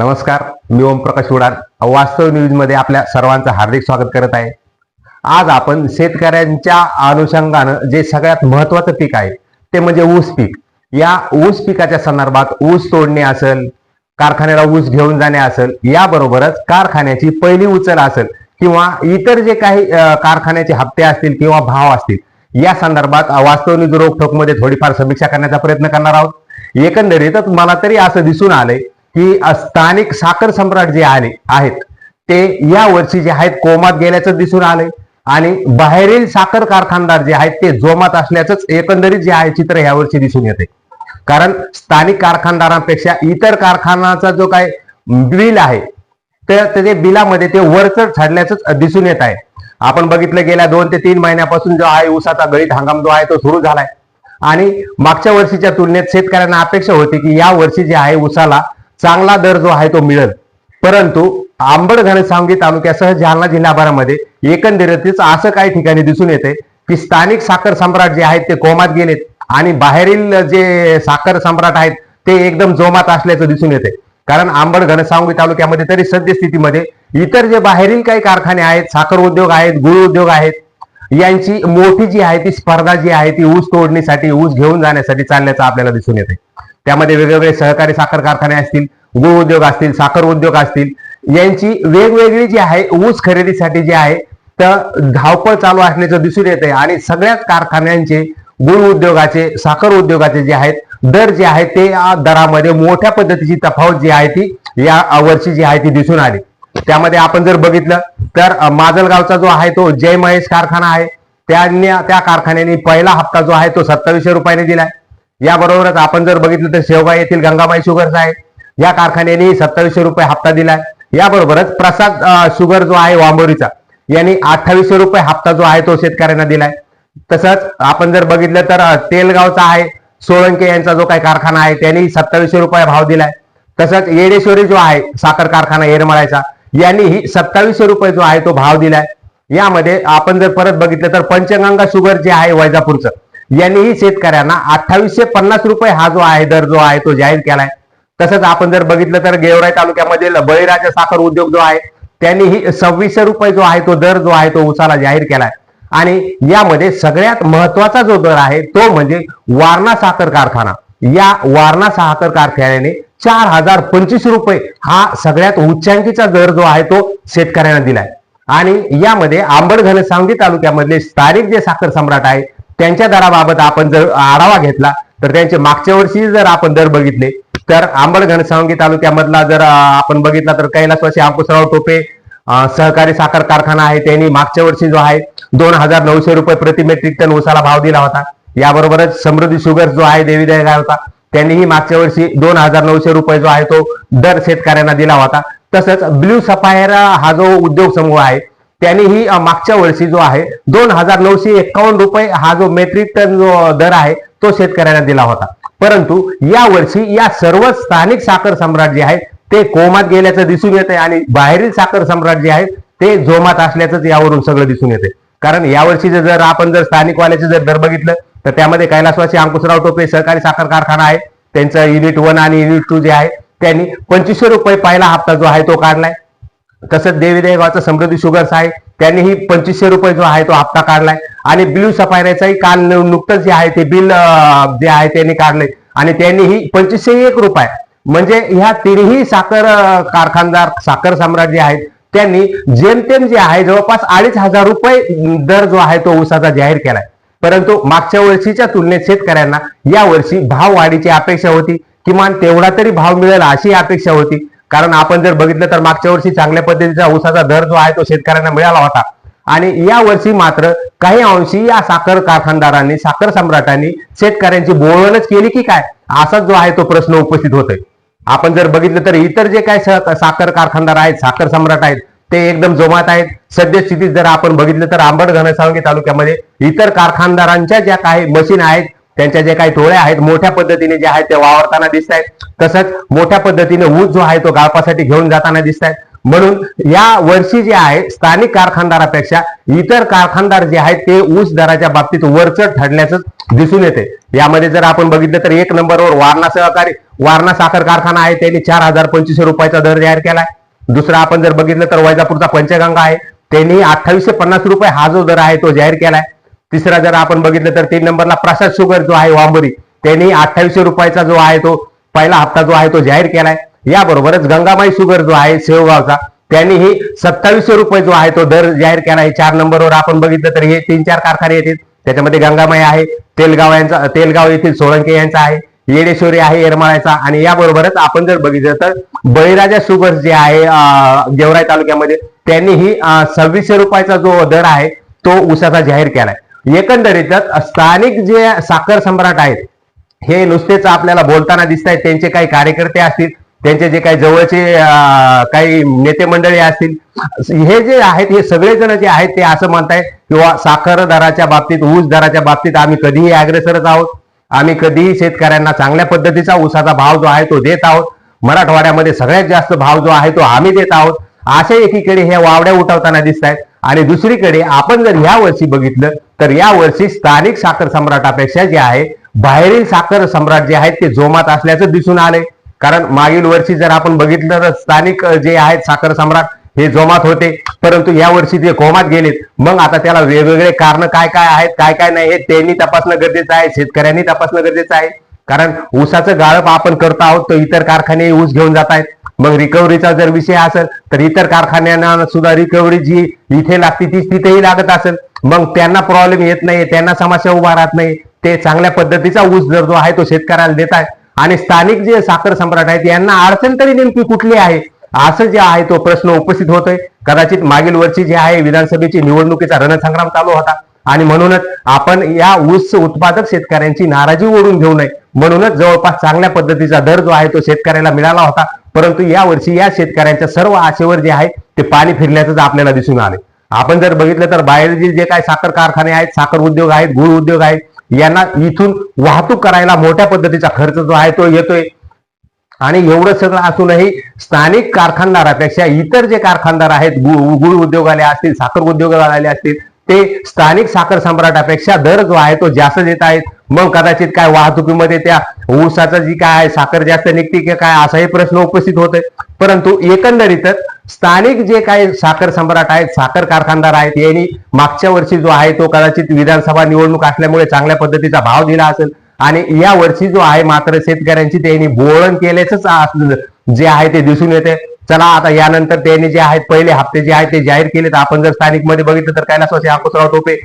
नमस्कार मी ओमप्रकाश उडान. वास्तव न्यूजमध्ये आपल्या सर्वांचं हार्दिक स्वागत करत आहे. आज आपण शेतकऱ्यांच्या अनुषंगानं जे सगळ्यात महत्वाचं पीक आहे ते म्हणजे ऊस पीक. या ऊस पिकाच्या संदर्भात ऊस तोडणे असेल कारखान्याला ऊस घेऊन जाणे असेल याबरोबरच कारखान्याची पहिली उचल असेल किंवा इतर जे काही कारखान्याचे हप्ते असतील किंवा भाव असतील या संदर्भात वास्तव न्यूज रोखोकमध्ये थोडीफार समीक्षा करण्याचा प्रयत्न करणार आहोत. एकंदरीतच मला तरी असं दिसून आलंय की स्थानिक साखर सम्राट जे आले आहेत ते या वर्षी जे आहेत कोमात गेल्याचं दिसून आलंय. आणि बाहेरील साखर कारखानदार जे आहेत ते जोमात असल्याचंच एकंदरीत जे आहे चित्र यावर्षी दिसून येते कारण स्थानिक कारखानदारांपेक्षा इतर कारखानाचा जो काय बिल आहे तर त्याच्या बिलामध्ये ते वरचढ ठरल्याचंच दिसून येत आहे. आपण बघितलं गेल्या दोन ते तीन महिन्यापासून जो आहे ऊसाचा गळीत हंगाम जो आहे तो सुरू झालाय. आणि मागच्या वर्षीच्या तुलनेत शेतकऱ्यांना अपेक्षा होती की या वर्षी जे आहे ऊसाला चांगला दर जो आहे तो मिळेल. परंतु आंबड घनसावंगी तालुक्यासह जालना जिल्हाभरामध्ये एकंदरीतच असं काही ठिकाणी दिसून येते की स्थानिक साखर सम्राट जे आहेत ते कोमात गेलेत आणि बाहेरील जे साखर सम्राट आहेत ते एकदम जोमात असल्याचं दिसून येते. कारण आंबड घनसावंगी तालुक्यामध्ये तरी सद्यस्थितीमध्ये इतर जे बाहेरील काही कारखाने आहेत साखर उद्योग आहेत गुळ उद्योग आहेत यांची मोठी जी आहे ती स्पर्धा जी आहे ती ऊस तोडणीसाठी ऊस घेऊन जाण्यासाठी चालल्याचं आपल्याला दिसून येते. त्यामध्ये वेगवेगळे सहकारी साखर कारखाने असतील गुळ उद्योग असतील साखर उद्योग असतील यांची वेगवेगळी जी आहे ऊस खरेदीसाठी जी आहे तर धावपळ चालू असण्याचं दिसून येते. आणि सगळ्याच कारखान्यांचे गुळ उद्योगाचे साखर उद्योगाचे जे आहेत दर जे आहेत ते या दरामध्ये मोठ्या पद्धतीची तफावत जी आहे ती या वर्षी जी आहे ती दिसून आली. त्यामध्ये आपण जर बघितलं तर माजलगावचा जो आहे तो जय महेश कारखाना आहे. त्यांनी त्या कारखान्याने पहिला हप्ता जो आहे तो सत्तावीसशे रुपयाने दिलाय. याबरोबरच आपण जर बघितलं तर शेवगाव येथील गंगाबाई शुगर्स आहे या कारखान्याने सत्तावीसशे रुपये हप्ता दिलाय. याबरोबरच प्रसाद शुगर जो आहे वांबोरीचा यांनी अठ्ठावीसशे रुपये हप्ता जो आहे तो शेतकऱ्यांना दिलाय. तसंच आपण जर बघितलं तर तेलगावचा आहे सोळंके यांचा जो काही कारखाना आहे त्यांनी सत्तावीसशे रुपये भाव दिलाय. तसंच येडेश्वरी जो आहे साखर कारखाना येरमळायचा यांनीही सत्तावीसशे रुपये जो आहे तो भाव दिलाय. यामध्ये आपण जर परत बघितलं तर पंचगंगा शुगर जे आहे वैजापूरचं यांनीही शेतकऱ्यांना अठ्ठावीसशे पन्नास रुपये हा जो आहे दर जो आहे तो जाहीर केलाय. तसंच आपण जर बघितलं तर गेवराई तालुक्यामधील बळीराजा साखर उद्योग जो आहे त्यांनीही सव्वीसशे रुपये जो आहे तो दर जो आहे तो उसाला जाहीर केलाय. आणि यामध्ये सगळ्यात महत्त्वाचा जो दर आहे तो म्हणजे वारणा साखर कारखाना. या वारणा साखर कारखान्याने चार हजार पंचवीस रुपये हा सगळ्यात उच्चांकीचा दर जो आहे तो शेतकऱ्यांना दिलाय. आणि यामध्ये आंबड घनसावंगी तालुक्यामधले स्थानिक जे साखर सम्राट आहे त्यांच्या दराबाबत आपण जर आढावा घेतला तर त्यांचे मागच्या वर्षी जर आपण दर बघितले तर आंबड घनसावंगी तालुक्यामधला जर आपण बघितला तर कैलासवासी अंकुशराव टोपे सहकारी साखर कारखाना आहे त्यांनी मागच्या वर्षी जो आहे दोन हजार नऊशे रुपये प्रति मेट्रिक टन ऊसाला भाव दिला होता. याबरोबरच समृद्धी शुगर जो आहे देवी होता त्यांनीही मागच्या वर्षी दोन हजार नऊशे रुपये जो आहे तो दर शेतकऱ्यांना दिला होता. तसंच ब्ल्यू सफायर हा जो उद्योग समूह आहे त्यांनीही मागच्या वर्षी जो आहे दोन हजार नऊशे एकावन्न रुपये हा जो मेट्रिक टन जो दर आहे तो शेतकऱ्यांना दिला होता. परंतु या वर्षी या सर्व स्थानिक साखर सम्राट जे आहेत ते कोमात गेल्याचं दिसून येते आणि बाहेरील साखर सम्राट जे आहेत ते जोमात असल्याचंच यावरून सगळं दिसून येते कारण यावर्षी जर आपण जर स्थानिकवाल्याचे जर दर बघितलं तर त्यामध्ये कैलासवासी अंकुशराव टोपे सहकारी साखर कारखाना आहे त्यांचं युनिट वन आणि युनिट टू जे आहे त्यांनी पंचवीसशे रुपये पहिला हप्ता जो आहे तो काढलाय. तसंच देवीदेवाचं समृद्धी शुगर्स आहे त्यांनीही पंचवीसशे रुपये जो आहे तो हप्ता काढलाय. आणि ब्ल्यू सफायऱ्याचाही काल नुकतंच जे आहे ते बिल जे आहे त्यांनी काढले. आणि त्यांनीही पंचवीसशे एक रुपये. म्हणजे ह्या तिन्ही साखर कारखानदार साखर सम्राट जे आहेत त्यांनी जेमतेम जे आहे जवळपास अडीच हजार रुपये दर जो आहे तो ऊसाचा जाहीर केलाय. परंतु मागच्या वर्षीच्या तुलनेत शेतकऱ्यांना या वर्षी भाव वाढीची अपेक्षा होती. किमान तेवढा तरी भाव मिळेल अशी अपेक्षा होती. कारण आपण जर बघितलं तर मागच्या वर्षी चांगल्या पद्धतीचा ऊसाचा दर जो आहे तो शेतकऱ्यांना मिळाला होता. आणि या वर्षी मात्र काही अंशी या साखर कारखानदारांनी साखर सम्राटांनी शेतकऱ्यांची बोळवणच केली की काय? असाच जो आहे तो प्रश्न उपस्थित होतोय. आपण जर बघितलं तर इतर जे काय साखर कारखानदार आहेत साखर सम्राट आहेत ते एकदम जोमात आहेत. सद्यस्थितीत जर आपण बघितलं तर आंबड घनसावंगी तालुक्यामध्ये इतर कारखानदारांच्या ज्या काही मशीन आहेत त्यांच्या जे काही टोळ्या आहेत मोठ्या पद्धतीने जे आहेत ते वावरताना दिसत आहेत तसंच मोठ्या पद्धतीने ऊस जो आहे तो गाळपासाठी घेऊन जाताना दिसत आहेत म्हणून या वर्षी जे आहे स्थानिक कारखानदारापेक्षा इतर कारखानदार जे आहेत ते ऊस दराच्या बाबतीत वरचढ ठरल्याचं दिसून येते. यामध्ये जर आपण बघितलं तर एक नंबरवर वारणा सहकारी वारणा साखर कारखाना आहे त्यांनी चार हजार पंचवीसशे रुपयाचा दर जाहीर केलाय. दुसरा आपण जर बघितलं तर वैजापूरचा पंचगंगा आहे त्यांनी अठ्ठावीसशे पन्नास रुपये हा जो दर आहे तो जाहीर केलाय. तिसरा जर आपण बघितलं तर तीन नंबरला प्रसाद शुगर जो आहे वांबरी त्यांनी अठ्ठावीसशे रुपयाचा जो आहे तो पहिला हप्ता जो आहे तो जाहीर केलाय. याबरोबरच गंगामाई शुगर जो आहे सेवगावचा त्यांनीही सत्तावीसशे रुपये जो आहे तो दर जाहीर केला आहे चार नंबरवर आपण बघितलं तर हे तीन चार कारखाने येतील. त्याच्यामध्ये गंगामाई आहे तेलगाव यांचा तेलगाव येथील सोळंके यांचा आहे येडेश्वरी आहे येरमाळ्याचा आणि याबरोबरच आपण जर बघितलं तर बळीराजा शुगर जे आहे गेवराई तालुक्यामध्ये त्यांनीही सव्वीसशे रुपयाचा जो दर आहे तो उसाचा जाहीर केलाय. एकंदरीतच स्थानिक जे साखर सम्राट आहेत हे नुसतेच आपल्याला बोलताना दिसत आहेत त्यांचे काही कार्यकर्ते असतील त्यांचे जे काही जवळचे काही नेते मंडळी असतील हे जे आहेत हे सगळेजण जे आहेत ते असं म्हणतायत किंवा साखर दराच्या बाबतीत ऊस दराच्या बाबतीत आम्ही कधीही अग्रेसरच आहोत. आम्ही कधीही शेतकऱ्यांना चांगल्या पद्धतीचा ऊसाचा भाव जो आहे तो देत आहोत. मराठवाड्यामध्ये सगळ्यात जास्त भाव जो आहे तो आम्ही देत आहोत. अशा एकीकडे हे वावड्या उठवताना दिसत आहेत आणि दुसरीकडे आपण जर ह्या वर्षी बघितलं तर या वर्षी स्थानिक साखर सम्राटापेक्षा जे आहे बाहेरील साखर सम्राट जे आहेत ते जोमात असल्याचं दिसून आले कारण मागील वर्षी जर आपण बघितलं तर स्थानिक जे आहेत साखर सम्राट हे जोमात होते. परंतु या वर्षी ते कोमात गेलेत. मग आता त्याला वेगवेगळे कारण काय काय आहेत काय काय नाही हे त्यांनी तपासणं गरजेचं आहे शेतकऱ्यांनी तपासणं गरजेचं आहे. कारण ऊसाचं गाळप आपण करतो आहोत तर इतर कारखाने ऊस घेऊन जात आहेत. मग रिकव्हरीचा जर विषय असेल तर इतर कारखान्यांना सुद्धा रिकव्हरी जी इथे लागते ती तिथेही लागत असेल. मग त्यांना प्रॉब्लेम येत नाही त्यांना समस्या उभा राहत नाही. ते चांगल्या पद्धतीचा ऊस जर जो आहे तो शेतकऱ्याला देत आहे. आणि स्थानिक जे साखर सम्राट आहेत यांना अडचण तरी नेमकी कुठली आहे? असं जे आहे तो प्रश्न उपस्थित होतोय. कदाचित मागील वर्षी जे आहे विधानसभेची निवडणुकीचा रणसंग्राम चालू होता. आणि म्हणूनच आपण या ऊस उत्पादक शेतकऱ्यांची नाराजी ओढून घेऊ नये. म्हणूनच जवळपास चांगल्या पद्धतीचा दर जो आहे तो शेतकऱ्याला मिळाला होता. परंतु या वर्षी या शेतकऱ्यांच्या सर्व आशेवर जे आहे ते पाणी फिरल्याचंच आपल्याला दिसून आले आपण जर बघितलं तर बाहेरचे जे काही साखर कारखाने आहेत साखर उद्योग आहेत गुळ उद्योग आहेत यांना इथून वाहतूक करायला मोठ्या पद्धतीचा खर्च जो आहे तो येतोय. आणि एवढं सगळं असूनही स्थानिक कारखानदारापेक्षा इतर जे कारखानदार आहेत गुळ उद्योगाले असतील साखर उद्योगाले असतील ते स्थानिक साखर सम्राटापेक्षा दर जो आहे तो जास्त देत आहेत. मग कदाचित काय वाहतुकीमध्ये त्या ऊसाचा जी काय आहे साखर जास्त निघते की काय असाही प्रश्न उपस्थित होतोय. परंतु एकंदरीतच स्थानिक जे काही साखर सम्राट आहेत साखर कारखानदार आहेत यांनी मागच्या वर्षी जो आहे तो कदाचित विधानसभा निवडणूक असल्यामुळे चांगल्या पद्धतीचा भाव दिला असेल. आणि या वर्षी जो आहे मात्र शेतकऱ्यांची त्यांनी बोळण केल्याच जे आहे ते दिसून येते. चला आता यानंतर त्यांनी जे आहेत पहिले हप्ते जे आहेत ते जाहीर केलेत. आपण जर स्थानिकमध्ये बघितलं तर कैलासवासी अंकुशराव टोपे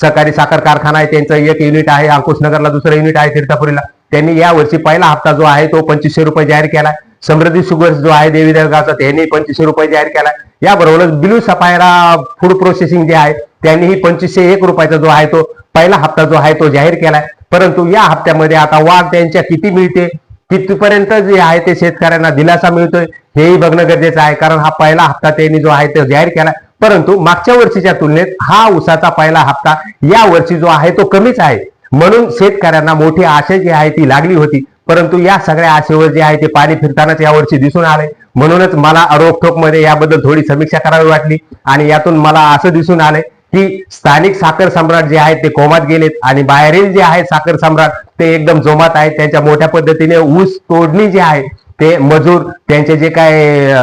सहकारी साखर कारखाना आहे त्यांचं एक युनिट आहे अंकुशनगरला दुसरं युनिट आहे तीर्थापुरीला. त्यांनी या वर्षी पहिला हप्ता जो आहे तो पंचवीसशे रुपये जाहीर केलाय. समृद्धी शुगर्स जो आहे देवी त्यांनी पंचवीसशे रुपये जाहीर केला. याबरोबरच बिलू सफायरा फूड प्रोसेसिंग जे आहे त्यांनीही पंचवीसशे एक रुपयाचा जो आहे तो पहिला हप्ता जो आहे तो जाहीर केलाय परंतु या हप्त्यामध्ये आता वाढ त्यांच्या किती मिळते कितीपर्यंत जे आहे ते शेतकऱ्यांना दिलासा मिळतोय हेही बघणं गरजेचं आहे. कारण हा पहिला हप्ता त्यांनी जो आहे तो जाहीर केला. परंतु मागच्या वर्षीच्या तुलनेत हा उसाचा पहिला हप्ता या वर्षी जो आहे तो कमीच आहे. म्हणून शेतकऱ्यांना मोठी आशा जी आहे ती लागली होती. परंतु या सगळ्या आशेवर जे आहे ते पाणी फिरतानाच यावर्षी दिसून आले. म्हणूनच मला रोखोकमध्ये याबद्दल थोडी समीक्षा करावी वाटली आणि यातून मला असं दिसून आलंय की स्थानिक साखर सम्राट जे आहेत ते कोमात गेलेत आणि बाहेरील जे आहेत साखर सम्राट ते एकदम जोमात आहेत. त्यांच्या मोठ्या पद्धतीने ऊस तोडणी जे आहे ते मजूर त्यांचे जे काय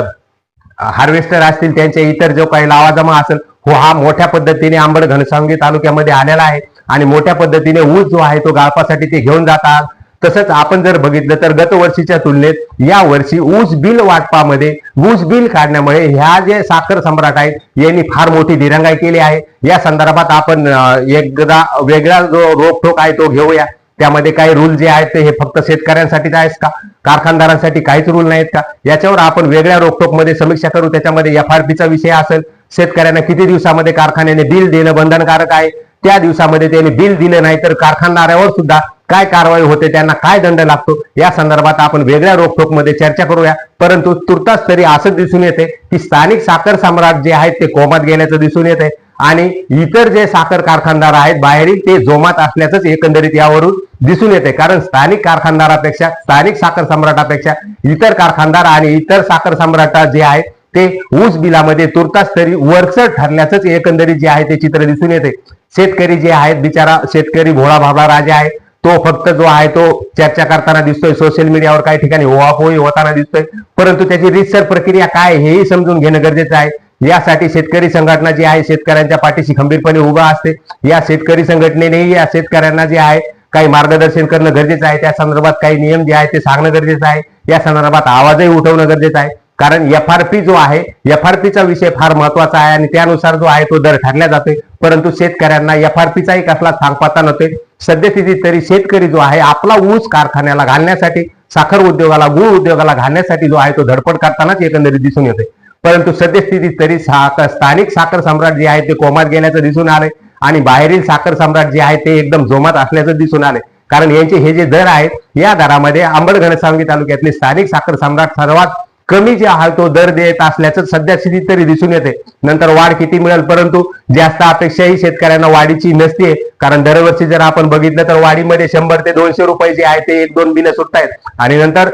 हार्वेस्टर असतील त्यांचे इतर जो काही लावाजमा असेल हो हा मोठ्या पद्धतीने आंबड घनसावंगी तालुक्यामध्ये आलेला आहे. आणि मोठ्या पद्धतीने ऊस जो आहे तो गाळपासाठी ते घेऊन जातात. तसंच आपण जर बघितलं तर गत वर्षीच्या तुलनेत या वर्षी ऊस बिल वाटपामध्ये ऊस बिल काढण्यामुळे ह्या जे साखर सम्राट आहेत यांनी फार मोठी दिरंगाई केली आहे. या संदर्भात आपण एकदा वेगळा जो रोखोक आहे तो घेऊया. त्यामध्ये काही रूल जे आहेत ते हे फक्त शेतकऱ्यांसाठीच आहेत का? कारखानदारांसाठी काहीच रूल नाहीत का? याच्यावर आपण वेगळ्या रोखोकमध्ये समीक्षा करू. त्याच्यामध्ये एफ आर पीचा विषय असेल. शेतकऱ्यांना किती दिवसामध्ये कारखान्याने बिल देणं बंधनकारक आहे? त्या दिवसामध्ये त्यांनी बिल दिलं नाही तर कारखानदारावर सुद्धा काय कारवाई होते त्यांना काय दंड लागतो या संदर्भात आपण वेगळ्या रोखोकमध्ये चर्चा करूया. परंतु तुर्तास तरी असं दिसून येते की स्थानिक साखर सम्राट जे आहेत ते कोमात गेल्याचं दिसून येते आणि इतर जे साखर कारखानदार आहेत बाहेरील ते जोमात असल्याचंच एकंदरीत यावरून दिसून येते. कारण स्थानिक कारखानदारापेक्षा स्थानिक साखर सम्राटापेक्षा इतर कारखानदार आणि इतर साखर सम्राट जे आहेत ते ऊस बिलामध्ये तुर्तास तरी वरचढ ठरल्याचंच एकंदरीत जे आहे ते चित्र दिसून येते. शेतकरी जे आहेत बिचारा शेतकरी भोळा भाबळा राजा आहे. तो फक्त जो आहे तो चर्चा करताना दिसतोय. सोशल मीडियावर काही ठिकाणी ओवापोही होताना दिसतोय. परंतु त्याची रितसर प्रक्रिया काय हेही समजून घेणं गरजेचं आहे. यासाठी शेतकरी संघटना जी आहे शेतकऱ्यांच्या पाठीशी खंबीरपणे उभा असते. या शेतकरी संघटनेनेही या शेतकऱ्यांना जे आहे काही मार्गदर्शन करणं गरजेचं आहे. त्या संदर्भात काही नियम जे आहे ते सांगणं गरजेचं आहे. या संदर्भात आवाजही उठवणं गरजेचं आहे. कारण एफ आर पी जो आहे एफ आर पीचा विषय फार महत्त्वाचा आहे आणि त्यानुसार जो आहे तो दर ठरला जातोय. परंतु शेतकऱ्यांना एफ आर पीचाही कसला सांगपाता नव्हते सद्यस्थितीत तरी शेतकरी जो आहे आपला ऊस कारखान्याला घालण्यासाठी साखर उद्योगाला गुळ उद्योगाला घालण्यासाठी जो आहे तो धडपड करतानाच एकंदरीत दिसून येते परंतु सद्यस्थितीत तरी साखर स्थानिक साखर सम्राट जे आहे ते कोमात गेल्याचं दिसून आले आणि बाहेरील साखर सम्राट जे आहे ते एकदम जोमात असल्याचं दिसून आले कारण यांचे हे जे दर आहेत या दरामध्ये अंबड घनसावंगी तालुक्यातले स्थानिक साखर सम्राट सर्वात कमी जे आहे तो दर देत असल्याचं सध्या स्थिती तरी दिसून येते. नंतर वाढ किती मिळेल? परंतु जास्त अपेक्षाही शेतकऱ्यांना वाढीची नसते कारण दरवर्षी जर आपण बघितलं तर वाढीमध्ये शंभर ते दोनशे रुपये जे आहे ते एक दोन बिनं सुटतायत. आणि नंतर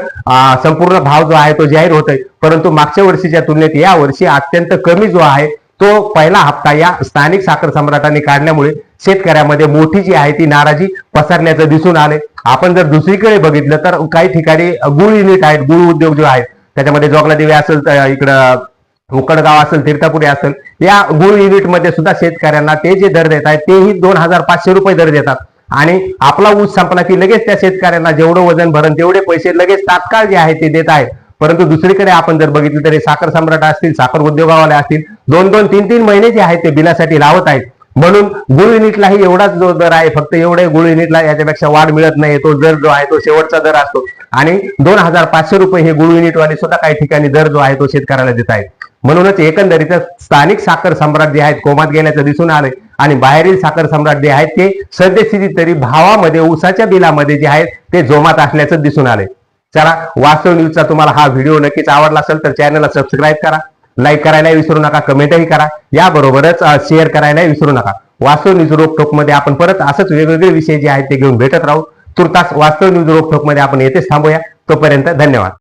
संपूर्ण भाव जो आहे तो जाहीर होतोय. परंतु मागच्या वर्षीच्या तुलनेत या वर्षी अत्यंत कमी जो आहे तो पहिला हप्ता या स्थानिक साखर सम्राटांनी काढल्यामुळे शेतकऱ्यामध्ये मोठी जी आहे ती नाराजी पसरण्याचं दिसून आले आपण जर दुसरीकडे बघितलं तर काही ठिकाणी गुळ युनिट आहेत गुळ उद्योग जो आहेत त्याच्यामध्ये जोगलादेवी असेल तर इकडं उकडगाव असेल तीर्थापुरी असेल या गुळ युनिटमध्ये सुद्धा शेतकऱ्यांना ते जे दर देत आहेत तेही दोन हजार पाचशे रुपये दर देतात. आणि आपला ऊस संपला की लगेच त्या शेतकऱ्यांना जेवढं वजन भरण तेवढे पैसे लगेच तात्काळ जे आहे ते देत आहेत. परंतु दुसरीकडे आपण जर बघितलं तरी साखर सम्राट असतील साखर उद्योगावाले असतील दोन दोन तीन तीन महिने जे आहेत ते बिलासाठी लावत आहेत. म्हणून गुळ युनिटलाही एवढाच जो दर आहे फक्त एवढे गुळ युनिटला याच्यापेक्षा वाढ मिळत नाही तो दर जो आहे तो शेवटचा दर असतो. आणि दोन हजार पाचशे रुपये हे गुळ युनिटवाले सुद्धा काही ठिकाणी दर जो आहे तो शेतकऱ्याला देत आहेत. म्हणूनच एकंदरीत स्थानिक साखर सम्राट जे आहेत कोमात गेल्याचं दिसून आलंय. आणि बाहेरील साखर सम्राट जे आहेत ते सद्यस्थितीत तरी भावामध्ये ऊसाच्या बिलामध्ये जे आहेत ते जोमात असल्याचं दिसून आलंय. चला वास्तव न्यूजचा तुम्हाला हा व्हिडिओ नक्कीच आवडला असेल तर चॅनलला सबस्क्राईब करा लाईक करायला विसरू नका कमेंटही करा. याबरोबरच शेअर करायला विसरू नका. वास्तव न्यूज रोकटोकमध्ये आपण परत असंच वेगवेगळे विषय जे आहेत ते घेऊन भेटत राहू. तुर्तास वास्तव न्यूज रोखोकमध्ये आपण येथेच थांबूया. तोपर्यंत धन्यवाद.